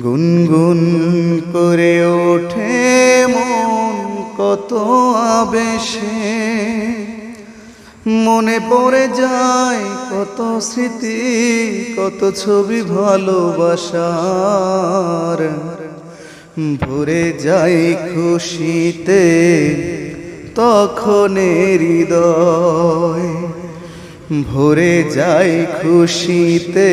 গুনগুন করে ওঠে মন কত আবেশে। মনে পড়ে যায় কত স্মৃতি, কত ছবি ভালোবাসার। ভরে যাই খুশিতে তখন হৃদয়। ভরে যাই খুশিতে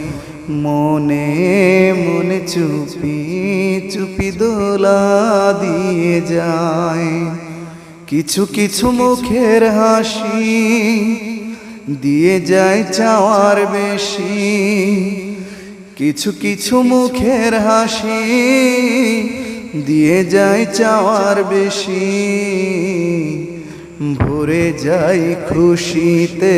মনে মনে চুপি চুপি দোলা দিয়ে যায়। কিছু কিছু মুখের হাসি দিয়ে যায় চাওয়ার বেশি। কিছু কিছু মুখের হাসি দিয়ে যায় চাওয়ার বেশি। ভরে যায় খুশিতে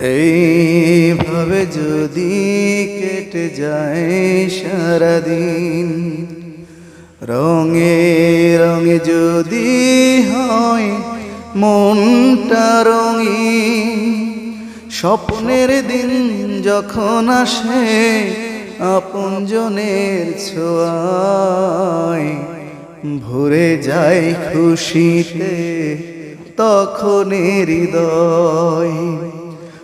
এইভাবে যদি কেটে যায় সারাদিন, রঙে রঙে যদি হয় মনটা রঙিন, স্বপ্নের দিন যখন আসে আপনজনের ছোঁয়ায়, ভরে যায় খুশিতে তখন হৃদয়।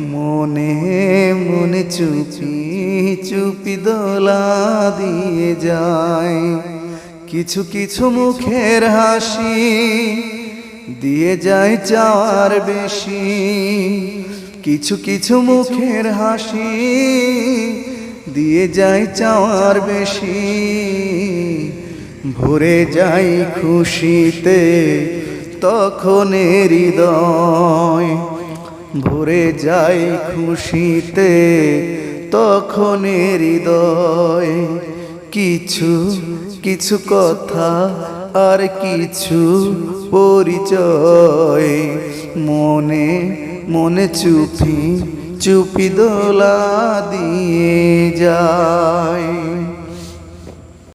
মনে মনে চুপি চুপি দোলা দিয়ে যায়। কিছু কিছু মুখের হাসি দিয়ে যায় চাওয়ার বেশি। কিছু কিছু মুখের হাসি দিয়ে যায় চাওয়ার বেশি। ভরে যাই খুশিতে তখন হৃদয় ভরে যাই খুশিতে, তখন হৃদয় কিছু কিছু কথা আর কিছু পরিচয়। মনে মনে চুপি চুপি দোলা দিয়ে যা